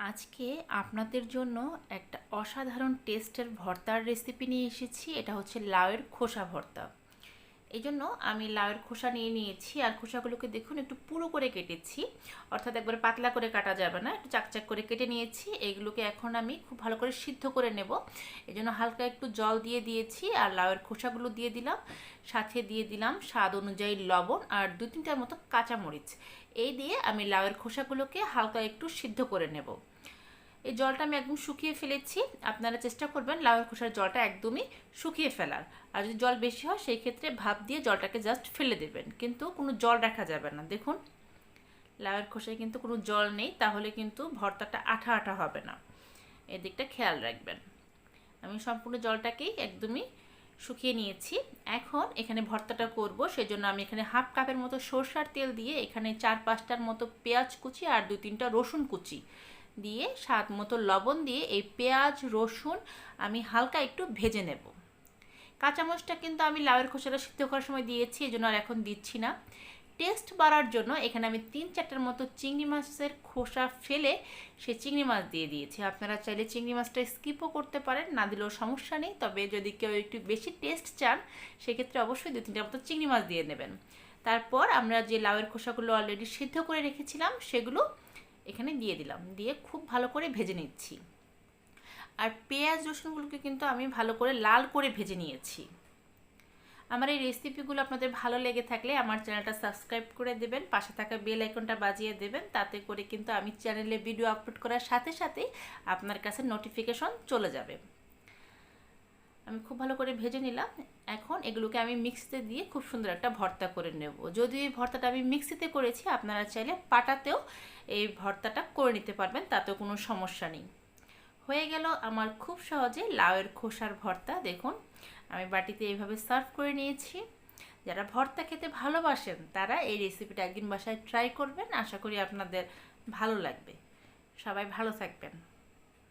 আজকে আপনাদের জন্য একটা অসাধারণ টেস্টের ভর্তার রেসিপি নিয়ে এসেছি। এটা হচ্ছে লাউয়ের খোসা ভর্তা। এই জন্য আমি লাউয়ের খোসা নিয়ে নিয়েছি। আর খোসাগুলোকে দেখুন, একটু পুরো করে কেটেছি। অর্থাৎ একবারে পাতলা করে কাটা যাবে না, একটু চাকচাক করে কেটে নিয়েছি। এইগুলোকে এখন আমি খুব ভালো করে সিদ্ধ করে নেব। এই জন্য হালকা একটু জল দিয়ে দিয়েছি আর লাউয়ের খোসাগুলো দিয়ে দিলাম। সাথে দিয়ে দিলাম স্বাদ অনুযায়ী লবণ আর দু তিনটার মতো কাঁচামরিচ। এই দিয়ে আমি লাউয়ের খোসাগুলোকে হালকা একটু সিদ্ধ করে নেব। এই জলটা আমি একদম শুকিয়ে ফেলেছি। আপনারা চেষ্টা করবেন লাউয়ের খোসার জলটা একদমই শুকিয়ে ফেলার। আর যদি জল বেশি হয়, সেই ক্ষেত্রে ভাপ দিয়ে জলটাকে জাস্ট ফেলে দেবেন। কিন্তু কোনো জল রাখা যাবে না। দেখুন, লাউয়ের খোসায় কিন্তু কোনো জল নেই, তাহলে কিন্তু ভর্তাটা আঠা আঠা হবে না। এদিকটা খেয়াল রাখবেন। আমি সম্পূর্ণ জলটাকেই একদমই শুকিয়ে নিয়েছি। এখন এখানে ভর্তাটা করব, সেজন্য আমি এখানে হাফ কাপের মতো সরষার তেল দিয়ে এখানে চার পাঁচটার মতো পেঁয়াজ কুচি আর দুই তিনটা রসুন কুচি। দিয়ে স্বাদ মতো লবণ দিয়ে এই পেঁয়াজ, রসুন আমি হালকা একটু ভেজে নেব। কাঁচামরিচটা কিন্তু আমি লাউয়ের খোসাটা সিদ্ধ করার সময় দিয়েছি এই জন্য আর এখন দিচ্ছি না। টেস্ট বাড়ার জন্য এখানে আমি তিন চারটার মতো চিংড়ি মাছের খোসা ফেলে সে চিংড়ি মাছ দিয়ে দিয়েছি। আপনারা চাইলে চিংড়ি মাছটা স্কিপও করতে পারেন, না দিলেও সমস্যা নেই, তবে যদি কেউ একটু বেশি টেস্ট চান, সেক্ষেত্রে অবশ্যই দু তিনটার মতো চিংড়ি মাছ দিয়ে নেবেন। তারপর আমরা যে লাউয়ের খোসাগুলো অলরেডি সিদ্ধ করে রেখেছিলাম, সেগুলো এখানে দিয়ে দিলাম। দিয়ে খুব ভালো করে ভেজে নিচ্ছি। আর পেঁয়াজ, রসুনগুলোকে কিন্তু আমি ভালো করে লাল করে ভেজে নিয়েছি। আমার এই রেসিপিগুলো আপনাদের ভালো লেগে থাকলে আমার চ্যানেলটা সাবস্ক্রাইব করে দেবেন, পাশে থাকা বেল আইকনটা বাজিয়ে দেবেন, তাতে করে কিন্তু আমি চ্যানেলে ভিডিও আপলোড করার সাথে সাথেই আপনার কাছে নোটিফিকেশন চলে যাবে। আমি খুব ভালো করে ভেজে নিলাম। এখন এগুলোকে আমি মিক্সিতে দিয়ে খুব সুন্দর একটা ভর্তা করে নেব। যদি এই ভর্তাটা আমি মিক্সিতে করেছি, আপনারা চাইলে পাটাতেও এই ভর্তাটা করে নিতে পারবেন, তাতেও কোনো সমস্যা নেই। হয়ে গেল আমার খুব সহজে লাউয়ের খোসার ভর্তা। দেখুন, আমি বাটিতে এইভাবে সার্ভ করে নিয়েছি। যারা ভর্তা খেতে ভালোবাসেন, তারা এই রেসিপিটা একদিন বাসায় ট্রাই করবেন। আশা করি আপনাদের ভালো লাগবে। সবাই ভালো থাকবেন।